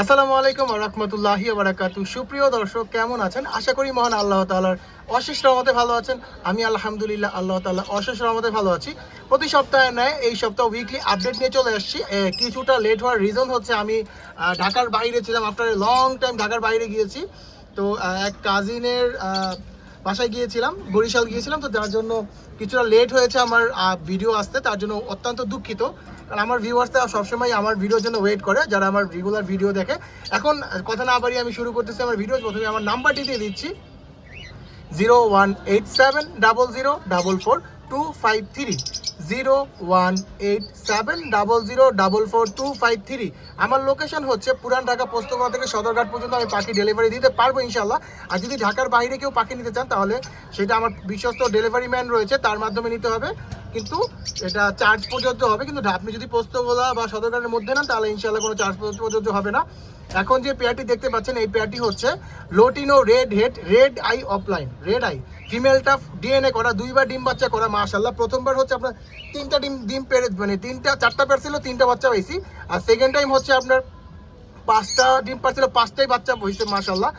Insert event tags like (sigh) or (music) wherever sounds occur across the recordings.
আসসালামু আলাইকুম রহমতুল্লাহি বারাকাতু সুপ্রিয় দর্শক, কেমন আছেন? আশা করি মহান আল্লাহ তাআলার অশেষ রহমতে ভালো আছেন। আমি আলহামদুলিল্লাহ আল্লাহ তাল্লাহ অশেষ রহমতে ভালো আছি। প্রতি সপ্তাহে নেয়, এই সপ্তাহ উইকলি আপডেট নিয়ে চলে আসছি। কিছুটা লেট হওয়ার রিজন হচ্ছে আমি ঢাকার বাইরে ছিলাম। আফটার লং টাইম ঢাকার বাইরে গিয়েছি। তো এক কাজিনের বাসায় গিয়েছিলাম, বরিশাল গিয়েছিলাম, তো যার জন্য কিছুটা লেট হয়েছে আমার ভিডিও আসতে, তার জন্য অত্যন্ত দুঃখিত। কারণ আমার ভিউয়ার্সরা সবসময় আমার ভিডিওর জন্য ওয়েট করে, যারা আমার রেগুলার ভিডিও দেখে। এখন, কথা না বাড়িয়ে আমি শুরু করতেছি আমার ভিডিও প্রথমে আমার নাম্বারটি দিয়ে দিচ্ছি। Zero one eight seven double zero double four two five three zero one eight seven double zero double four two five three. আমার লোকেশন হচ্ছে পুরান ঢাকা পোস্তগড় থেকে সদরঘাট পর্যন্ত আমি পাখি ডেলিভারি দিতে পারব ইনশাল্লাহ আর যদি ঢাকার বাইরে কেউ পাখি নিতে চান, তাহলে সেটা আমার বিশ্বস্ত ডেলিভারি ম্যান রয়েছে, তার মাধ্যমে নিতে হবে। কিন্তু এটা চার্জ প্রযোজ্য হবে। কিন্তু আপনি যদি পোস্তগোলা বা সদরঘাটের মধ্যে নেন, তাহলে ইনশাল্লাহ কোনো চার্জ প্রযোজ্য হবে না। এখন যে পেয়ারটি দেখতে পাচ্ছেন, এই পেয়ারটি হচ্ছে lutino red head red eye opaline red eye ফিমেলটা ডিএনএ করা, দুইবার ডিম বাচ্চা করা মাশাল্লাহ প্রথমবার হচ্ছে আপনার তিনটা ডিম ডিম পেড়ে মানে তিনটা, চারটা পেড়ছিল ছিল, তিনটা বাচ্চা পাইছি। আর সেকেন্ড টাইম হচ্ছে আপনার পাঁচটা ডিম পাচ্ছিল পাঁচটাই বাচ্চা হয়েছে মাসাল্লাহ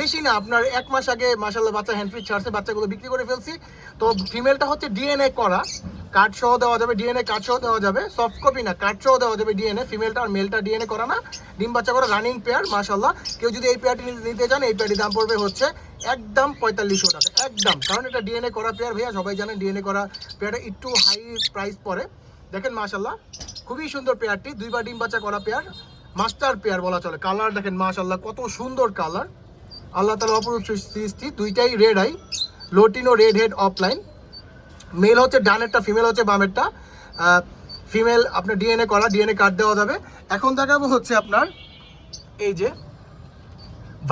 বেশি না, আপনার এক মাস আগে মাসাল্লাহ বাচ্চা হ্যান্ডফিট ছাড়ছে, বাচ্চাগুলো বিক্রি করে ফেলছি। তো ফিমেলটা হচ্ছে ডিএনএ করা। কার্ড সহ দেওয়া যাবে ডিএনএ কার্ড সহ দেওয়া যাবে সফট কপি না কার্ড সহ দেওয়া যাবে ডিএনএ ফিমেলটা আর মেলটা ডিএনএ করা না। ডিম বাচ্চা করা রানিং পেয়ার মাশাল্লাহ কেউ যদি এই পেয়ারটি নিতে চান, এই পেয়ারটির দাম পড়বে হচ্ছে একদম পঁয়তাল্লিশশো টাকা, একদম। কারণ এটা ডিএনএ করা পেয়ার ভাইয়া, সবাই জানেন ডিএনএ করা পেয়ারটা একটু হাই প্রাইস পড়ে। দেখেন মাশাল্লাহ খুবই সুন্দর পেয়ারটি দুইবার ডিম বাচ্চা করা পেয়ার মাস্টার পেয়ার বলা চলে। কালার দেখেন মাশাল্লাহ কত সুন্দর কালার আল্লাহ তালা অপরূপ সৃষ্টি, দুইটাই red eye lutino red head opaline male হচ্ছে ডানেরটা ফিমেল হচ্ছে বামেরটা ফিমেল আপনার ডিএনএ করা ডিএনএ কার্ড দেওয়া যাবে। এখন দেখাবো হচ্ছে আপনার এই যে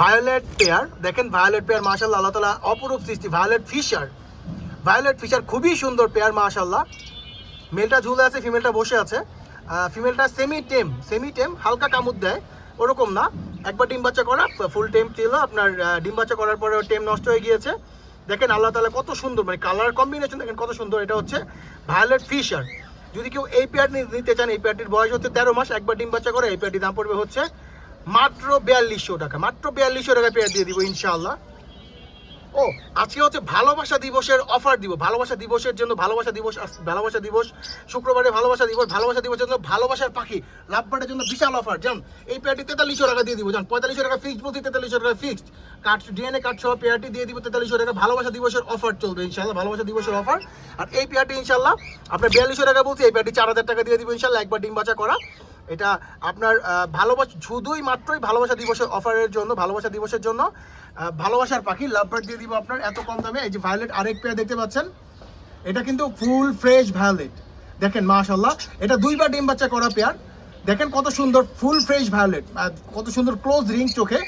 ভায়োলেট পেয়ার দেখেন ভায়োলেট পেয়ার মাশাল্লাহ আল্লাহ তালা অপরূপ সৃষ্টি। ভায়োলেট ফিশার ভায়োলেট ফিশার খুবই সুন্দর পেয়ার মাশাল্লাহ মেলটা ঝুলে আছে ফিমেলটা বসে আছে। ফিমেলটা সেমি টেম সেমি টেম হালকা কামুদ দেয়, ওরকম না। একবার ডিম বাচ্চা করা ফুল টেম ছিল। আপনার ডিম বাচ্চা করার পরে টেম নষ্ট হয়ে গিয়েছে। দেখেন আল্লাহ তালা কত সুন্দর মানে কালার কম্বিনেশন দেখেন কত সুন্দর, এটা হচ্ছে ভায়োলেট ফিশার যদি কেউ এই পেয়ার নিতে চান, এই পেয়ারটির বয়স হচ্ছে তেরো মাস, একবার ডিম বাচ্চা করে, এই পেয়ারটির দাম পড়বে হচ্ছে মাত্র বিয়াল্লিশশো টাকা। মাত্র বিয়াল্লিশশো টাকা পেয়ার দিয়ে দিব ইনশাআল্লাহ। ও, আজকে হচ্ছে ভালোবাসা দিবসের অফার দিব। ভালোবাসা দিবসের জন্য ভালোবাসা দিবস ভালোবাসা দিবস, শুক্রবারে ভালোবাসা দিবস, ভালোবাসা দিবসের জন্য ভালোবাসার পাখি, লাভবারের জন্য বিশাল অফার জান, এই পেয়ারটি তেতাল্লিশশো টাকা দিয়ে দিব। জান, পঁয়তাল্লিশশো টাকা ফিক্সড বলছি তেতাল্লিশশো টাকা ফিক্সড কাঠ ডিএনএ কার্ড সহ পেয়ারটি দিয়ে দিব তেতাল্লিশশো টাকা। ভালোবাসা দিবসের অফার চলবে ইনশাল্লাহ, ভালোবাসা দিবসের অফার আর এই পেয়ারটি ইনশাল্লাহ, আপনার বিয়াল্লিশশো টাকা বলছি, এই পেয়ারটি চার হাজার টাকা দিয়ে দিব ইনশাল্লাহ, একবার ডিম বাচ্চা করা। এটা আপনার ভালোবাসা শুধুই মাত্রই ভালোবাসা দিবসের অফারের জন্য, ভালোবাসা দিবসের জন্য ভালোবাসার পাখি লাভবার্ড দিয়ে দিব আপনার, এত কম দামে। এই যে ভায়োলেট আরেক পেয়ার দেখতে পাচ্ছেন, এটা কিন্তু ফুল ফ্রেশ ভায়োলেট দেখেন মাশাল্লাহ এটা দুইবার ডিম বাচ্চা করা পেয়ার দেখেন কত সুন্দর ফুল ফ্রেশ ভায়োলেট কত সুন্দর ক্লোজ রিং চোখে।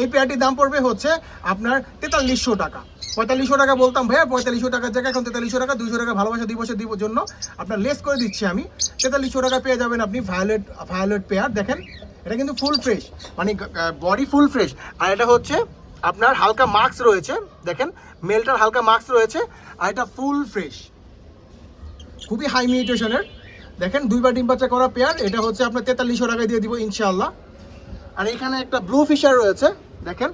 এই পেয়ারটির দাম পড়বে হচ্ছে আপনার তেতাল্লিশশো টাকা। পঁয়তাল্লিশশো টাকা বলতাম ভাইয়া, পঁয়তাল্লিশশো টাকার জায়গায় এখন তেতাল্লিশশো টাকা দুশো টাকা ভালোবাসা দিবসের দিব জন্য আপনার লেস করে দিচ্ছি আমি। তেতাল্লিশশো টাকা পেয়ে যাবেন আপনি ভায়োলেট ভায়োলেট পেয়ার দেখেন, এটা কিন্তু ফুল ফ্রেশ মানে বডি ফুল ফ্রেশ আর এটা হচ্ছে আপনার হালকা মার্কস রয়েছে, দেখেন মেলটার হালকা মার্কস রয়েছে, আর এটা ফুল ফ্রেশ খুবই হাই মিউটেশনের দেখেন, দুইবার ডিম বাচ্চা করা পেয়ার এটা হচ্ছে আপনার তেতাল্লিশশো টাকায় দিয়ে দিব ইনশাআল্লাহ। আর এখানে একটা ব্লু ফিশার রয়েছে, দেখেন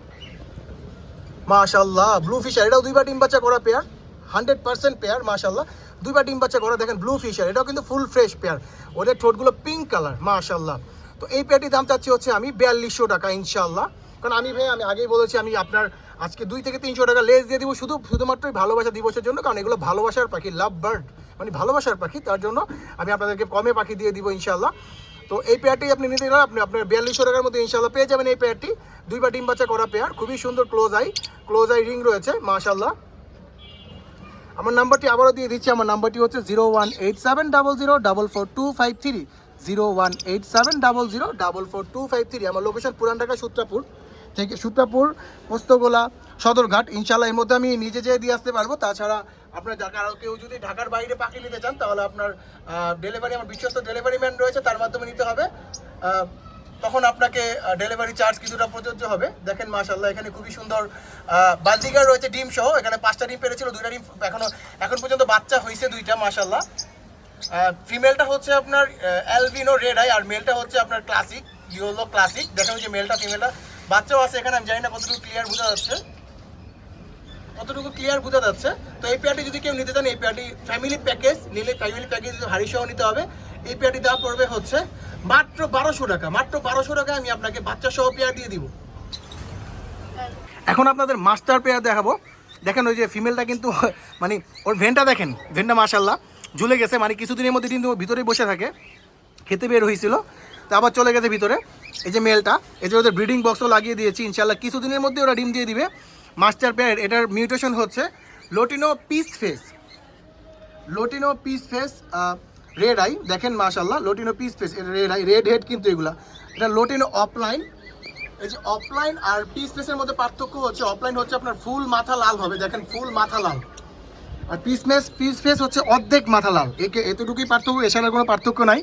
মাশাল্লাহ ব্লু ফিশার এটাও দুইবার ডিম বাচ্চা করা পেয়ার হান্ড্রেড পার্সেন্ট পেয়ার মাশাল্লাহ দুইবার ডিম বাচ্চা করা, দেখেন ব্লু ফিশার এটাও কিন্তু ফুল ফ্রেশ পেয়ার ওদের ঠোঁটগুলো পিঙ্ক কালার মাশাল্লাহ তো এই পেয়ারটির দাম চাচ্ছি হচ্ছে আমি বিয়াল্লিশশো টাকা ইনশাল্লাহ কারণ আমি ভাই, আমি আগেই বলেছি, আমি আপনার আজকে দুই থেকে তিনশো টাকা লেস দিয়ে দিব, শুধু, শুধুমাত্রই ভালোবাসা দিবসের জন্য, কারণ এগুলো ভালোবাসার পাখি লাভ বার্ড মানে ভালোবাসার পাখি, তার জন্য আমি আপনাদেরকে কমে পাখি দিয়ে দিব ইনশাল্লাহ তো এই পেয়ারটি আপনি নিতে গেলে আপনি আপনার বিয়াল্লিশশো টাকার মধ্যে ইনশাল্লাহ পেয়ে যাবেন এই পেয়ারটি দুইবার ডিম বাচ্চা করা পেয়ার খুবই সুন্দর close eye close eye ring রয়েছে মাশাল্লাহ আমার নাম্বারটি আবারও দিয়ে দিচ্ছি, আমার নাম্বারটি হচ্ছে zero one eight seven double zero double four two five three zero one eight seven double zero double four two five three আমার লোকেশন পুরান ঢাকা, সূত্রাপুর থেকে সূত্রাপুর পোস্তগোলা সদরঘাট। ইনশাল্লাহ এর মধ্যে আমি নিজে যেয়ে দিয়ে আসতে পারব। তাছাড়া আপনার যা- কারও কেউ যদি ঢাকার বাইরে পাখি নিতে চান, তাহলে আপনার ডেলিভারি আমার বিশ্বস্ত ডেলিভারি ম্যান রয়েছে, তার মাধ্যমে নিতে হবে। তখন আপনাকে ডেলিভারি চার্জ কিছুটা প্রযোজ্য হবে। দেখেন মাশাল্লাহ এখানে খুবই সুন্দর বালদিগার রয়েছে ডিম সহ। এখানে পাঁচটা ডিম পেরেছিল, দুইটা ডিম এখনও এখন পর্যন্ত বাচ্চা হয়েছে দুইটা মাশাল্লাহ ফিমেলটা হচ্ছে আপনার অ্যালবিনো রেড আই আর মেলটা হচ্ছে আপনার ক্লাসিক ইয়েলো ক্লাসিক দেখেন যে মেলটা ফিমেলটা বাচ্চাও আছে এখানে, আমি জানি না কতটুকু ক্লিয়ার বোঝা যাচ্ছে। কতটুকু ক্লিয়ার বোঝা যাচ্ছে। তো এই পেয়ারটি যদি কেউ নিতে চান, এই পেয়ারটি ফ্যামিলি প্যাকেজ নিলে ফ্যামিলি প্যাকেজ হাড়ি সহ নিতে হবে, এই পেয়ারটি দেওয়া পড়বে হচ্ছে মাত্র বারোশো টাকা। মাত্র বারোশো টাকা আমি আপনাকে বাচ্চা সহ পেয়ার দিয়ে দিব। এখন আপনাদের মাস্টার পেয়ার দেখাবো। দেখেন ওই যে ফিমেলটা কিন্তু মানে ওর ভেনটা দেখেন ভেনটা মাশাল্লাহ ঝুলে গেছে মানে কিছুদিনের মধ্যে কিন্তু ও ভিতরেই বসে থাকে। খেতে বের হয়েছিল, তো আবার চলে গেছে ভিতরে। এই যে মেলটা এই যে ওদের ব্রিডিং বক্সও লাগিয়ে দিয়েছি ইনশাল্লাহ কিছুদিনের মধ্যে ওরা ডিম দিয়ে দিবে। মাস্টার পেয়ার, এটার মিউটেশন হচ্ছে lutino peach face. Lutino peach face red eye, দেখেন মাশাল্লাহ লোটিনো পিস ফেস, এটা রেড আই, রেড হেড কিন্তু এগুলা। এটা লোটিনো অফলাইন, এই যে অফলাইন আর পিস ফেসের মধ্যে পার্থক্য হচ্ছে, অফলাইন হচ্ছে আপনার ফুল মাথা লাল হবে, দেখেন ফুল মাথা লাল। আর পিস ফেস পিস ফেস হচ্ছে অর্ধেক মাথা লাল, একে এতটুকুই পার্থক্য, এছাড়া কোনো পার্থক্য নাই।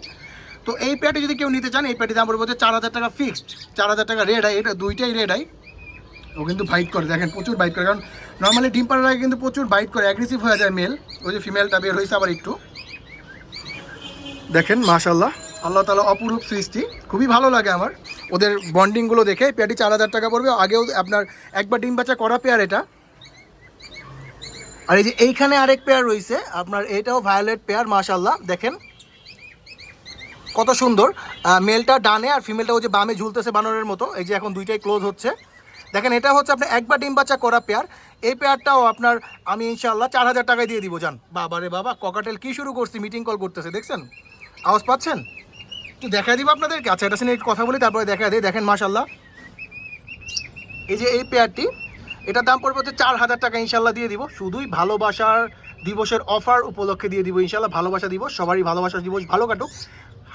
তো এই প্যাটি যদি কেউ নিতে চান, এই প্যাটি দাম পড়বে হচ্ছে চার হাজার টাকা ফিক্সড চার হাজার টাকা রেড আই এটা দুইটাই রেড আই ও কিন্তু বাইট করে, দেখেন প্রচুর বাইট করে। কারণ নর্মালি ডিম পাড়ার আগে কিন্তু প্রচুর বাইট করে অ্যাগ্রেসিভ হয়ে যায় মেল ওই যে ফিমেলটা বের হয়েছে আবার একটু। দেখেন মাশাল্লাহ আল্লাহ তালা অপরূপ সৃষ্টি। খুবই ভালো লাগে আমার। ওদের বন্ডিংগুলো দেখে পেয়ারটি চার হাজার টাকা পড়বে। আগেও আপনার একবার ডিম বাচ্চা করা পেয়ার এটা। আর এই যে এইখানে আরেক পেয়ার রয়েছে, আপনার এটাও ভায়োলেট পেয়ার মাশাল্লাহ দেখেন, কত সুন্দর। মেলটা ডানে আর ফিমেলটা ওই যে বামে ঝুলতেছে বানরের মতো। এই যে এখন দুইটাই ক্লোজ হচ্ছে। দেখেন, এটা হচ্ছে আপনার একবার ডিম বাচ্চা করা পেয়ার। এই পেয়ারটাও আপনার আমি ইনশাল্লাহ চার হাজার টাকায় দিয়ে দিব যান বাবা রে বাবা ককাটেল কি শুরু করছি মিটিং কল করতেছে, দেখছেন? আওয়াজ পাচ্ছেন? একটু দেখা দিব আপনাদেরকে? আচ্ছা এটা শুনে কথা বলি, তারপরে দেখা দিই। দেখেন মাশাল্লাহ এই যে এই পেয়ারটি, এটার দাম পড়বে হচ্ছে চার হাজার টাকা ইনশাল্লাহ দিয়ে দিব। শুধুই ভালোবাসার দিবসের অফার উপলক্ষে দিয়ে দিব ইনশাল্লাহ ভালোবাসা দিবস, সবারই ভালোবাসা দিবস ভালো কাটুক।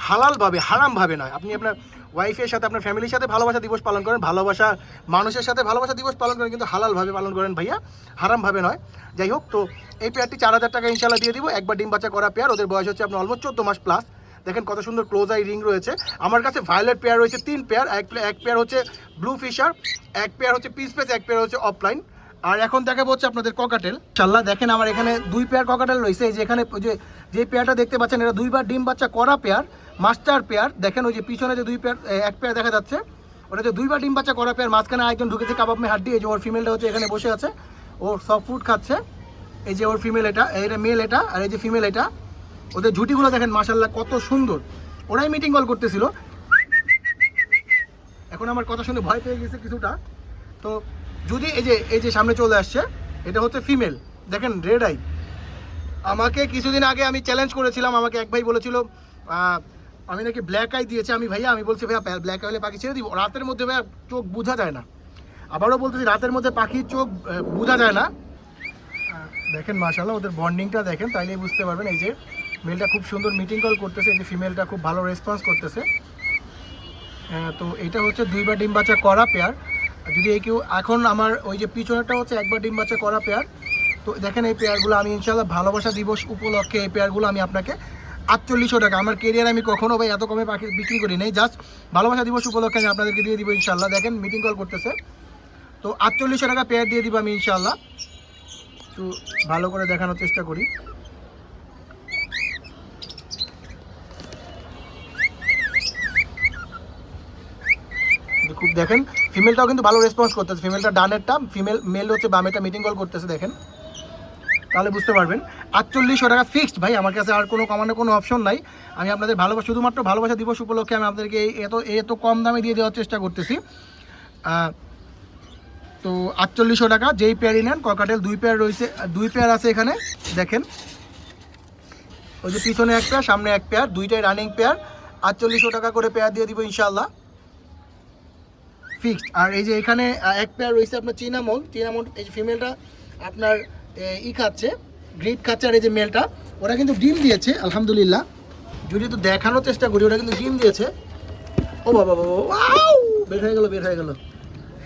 হালালভাবে, হারামভাবে নয়। আপনি আপনার ওয়াইফের সাথে, আপনার ফ্যামিলির সাথে ভালোবাসা দিবস পালন করেন, ভালোবাসা মানুষের সাথে ভালোবাসা দিবস পালন করেন, কিন্তু হালালভাবে পালন করেন ভাইয়া, হারামভাবে নয়। যাই হোক, তো এই পেয়ারটি চার হাজার টাকা ইনশাল্লাহ দিয়ে দিব। একবার ডিম বাচ্চা করা পেয়ার ওদের বয়স হচ্ছে আপনার অলমোস্ট চোদ্দ মাস প্লাস দেখেন কত সুন্দর ক্লোজ আই রিং রয়েছে। আমার কাছে ভায়োলেট পেয়ার রয়েছে তিন পেয়ার এক এক পেয়ার হচ্ছে ব্লু ফিশার এক পেয়ার হচ্ছে পিস পেস এক পেয়ার হচ্ছে অফলাইন আর এখন দেখাবো হচ্ছে আপনাদের ককাটেল চাল্লা দেখেন আমার এখানে দুই পেয়ার ককাটেল রয়েছে। এই যে এখানে যে যে পেয়ারটা দেখতে পাচ্ছেন এটা দুইবার ডিম বাচ্চা করা পেয়ার মাস্টার পেয়ার দেখেন ওই যে পিছনে যে দুই পেয়ার এক পেয়ার দেখা যাচ্ছে। ওটা যে দুইবার ডিম বাচ্চা করা পেয়ার মাঝখানে একজন ঢুকেছে কাবাব মে হাড্ডি। এই যে ওর ফিমেলটা হচ্ছে এখানে বসে আছে। ও সব ফুড খাচ্ছে। এই যে ওর ফিমেল এটা এটা মেল এটা, আর এই যে ফিমেল এটা। ওদের ঝুটিগুলো দেখেন মাশাল্লাহ কত সুন্দর। ওরাই মিটিং কল করতেছিল। এখন আমার কথা শুনে ভয় পেয়ে গেছে কিছুটা। তো যদি এই যে এই যে সামনে চলে আসছে, এটা হচ্ছে ফিমেল দেখেন রেড আই আমাকে কিছুদিন আগে আমি চ্যালেঞ্জ করেছিলাম, আমাকে এক ভাই বলেছিল আমি নাকি ব্ল্যাক আই দিয়েছি। আমি, ভাইয়া, আমি বলছি, ভাইয়া ব্ল্যাক আই হলে পাখি ছেড়ে দিব। রাতের মধ্যে, ভাইয়া, চোখ বোঝা যায় না। আবারও বলতেছি, রাতের মধ্যে পাখির চোখ বোঝা যায় না। দেখেন মাশাল্লাহ ওদের বন্ডিংটা দেখেন, তাইলেই বুঝতে পারবেন। এই যে মেলটা খুব সুন্দর মিটিং কল করতেছে, এই যে ফিমেলটা খুব ভালো রেসপন্স করতেছে। তো এটা হচ্ছে দুইবার ডিম বাচ্চা করা পেয়ার যদি এই কেউ এখন আমার ওই যে পিছনেরটা হচ্ছে একবার ডিম বাচ্চা করা পেয়ার। তো দেখেন এই পেয়ারগুলো আমি ইনশাল্লাহ ভালোবাসা দিবস উপলক্ষে এই পেয়ারগুলো আমি আপনাকে আটচল্লিশশো টাকা। আমার কেরিয়ার আমি কখনো ভাই এত কমে পাখি বিক্রি করি নাই। জাস্ট ভালোবাসা দিবস উপলক্ষে আমি আপনাদেরকে দিয়ে দিব ইনশাল্লাহ দেখেন মিটিং কল করতেছে। তো আটচল্লিশশো টাকা পেয়ার দিয়ে দিব আমি ইনশাল্লাহ একটু ভালো করে দেখানোর চেষ্টা করি। খুব দেখেন ফিমেলটাও কিন্তু ভালো রেসপন্স করতেছে। ফিমেলটা ডানেরটা ফিমেল মেল হচ্ছে বামেটা মিটিং কল করতেছে, দেখেন। তাহলে বুঝতে পারবেন। আটচল্লিশশো টাকা ফিক্সড ভাই, আমার কাছে আর কোনো কমানোর কোনো অপশন নাই। আমি আপনাদের ভালোবাসা, শুধুমাত্র ভালোবাসা দিবস উপলক্ষে আমি আপনাদেরকে এত এত কম দামে দিয়ে দেওয়ার চেষ্টা করতেছি। তো আটচল্লিশশো টাকা, যেই পেয়ারই নেন ককাটেল দুই পেয়ার রয়েছে, দুই পেয়ার আছে এখানে, দেখেন। ওই যে পিছনে এক পেয়ার সামনে এক পেয়ার দুইটাই রানিং পেয়ার আটচল্লিশশো টাকা করে পেয়ার দিয়ে দিব ইনশাল্লাহ ফিক্সড। আর এই যে এখানে এক পেয়ার রয়েছে আপনার চিনামল। চিনামল, এই যে ফিমেলটা আপনার ই খাচ্ছে গ্রিপ খাচ্ছে, আর এই যে মেলটা ওরা কিন্তু ডিম দিয়েছে, আলহামদুলিল্লাহ। যদি তো দেখানোর চেষ্টা করি, ওরা কিন্তু ডিম দিয়েছে। ও বাবা বাবা বের হয়ে গেল, বের হয়ে গেল।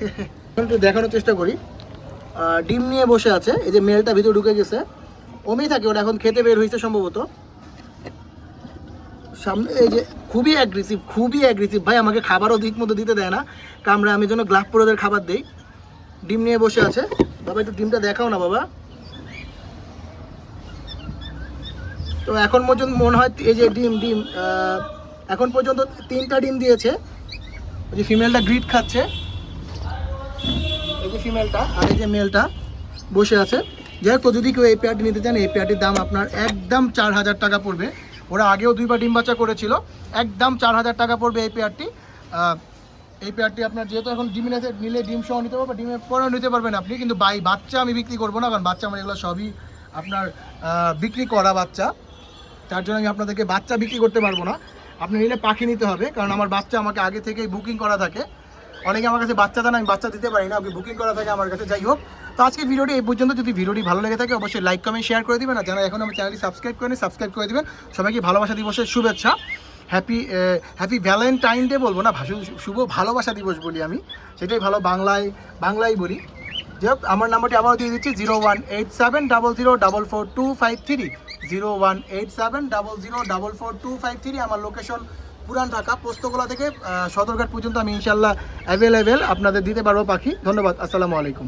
(laughs) একটু দেখানোর চেষ্টা করি। ডিম নিয়ে বসে আছে, এই যে মেলটা ভিতরে ঢুকে গেছে। ওমেই থাকে, ওরা এখন খেতে বের হয়েছে সম্ভবত। সামনে এই যে খুবই অ্যাগ্রেসিভ খুবই অ্যাগ্রেসিভ ভাই, আমাকে খাবারও ঠিক মতো দিতে দেয় না। কামড়া আমি জন্য গ্লাভ পরে ওদের খাবার দেই। ডিম নিয়ে বসে আছে। বাবা, একটু ডিমটা দেখাও না, বাবা। তো এখন পর্যন্ত মনে হয় এই যে ডিম ডিম এখন পর্যন্ত তিনটা ডিম দিয়েছে। ওই যে ফিমেলটা গ্রিড খাচ্ছে। এই যে ফিমেলটা আর এই যে মেলটা বসে আছে। যাই হোক যদি কেউ এই পেয়ারটি নিতে চান, এই পেয়ারটির দাম আপনার একদম চার হাজার টাকা পড়বে। ওরা আগেও দুইবার ডিম বাচ্চা করেছিল। একদম চার হাজার টাকা পড়বে এই পেয়ারটি। এই পেয়ারটি আপনার যেহেতু এখন ডিম নিলে ডিম সহ নিতে পারবেন ডিমের পরেও নিতে পারবেন আপনি, কিন্তু বাই বাচ্চা আমি বিক্রি করব না, কারণ বাচ্চা আমার এগুলো সবই আপনার বিক্রি করা বাচ্চা। তার জন্য আমি আপনাদেরকে বাচ্চা বিক্রি করতে পারব না। আপনি নিলে পাখি নিতে হবে, কারণ আমার বাচ্চা আমাকে আগে থেকেই বুকিং করা থাকে। অনেকে আমার কাছে বাচ্চা দেন, আমি বাচ্চা দিতে পারি না আপনি বুকিং করা থাকে আমার কাছে, যাই হোক। তো আজকে ভিডিওটি এই পর্যন্ত। যদি ভিডিওটি ভালো লেগে থাকে, অবশ্যই লাইক কমেন্ট শেয়ার করে দিবেন। আর যারা এখন আমার চ্যানেলটি সাবস্ক্রাইব করেনি সাবস্ক্রাইব করে দেবেন। সবাইকে ভালোবাসা দিবসের শুভেচ্ছা। হ্যাপি হ্যাপি ভ্যালেন্টাইন ডে বলব না, ভাষু শুভ ভালোবাসা দিবস বলি আমি। সেটাই ভালো বাংলায় বাংলায় বলি। যাই হোক, আমার নাম্বারটি আবারও দিয়ে দিচ্ছি zero one eight seven double zero double four two five three zero one eight seven double zero double four two five three আমার লোকেশন পুরান ঢাকা, পোস্তকোলা থেকে সদরঘাট পর্যন্ত আমি ইনশাল্লাহ অ্যাভেলেবেল আপনাদের দিতে পারব পাখি। ধন্যবাদ, আসসালামু আলাইকুম।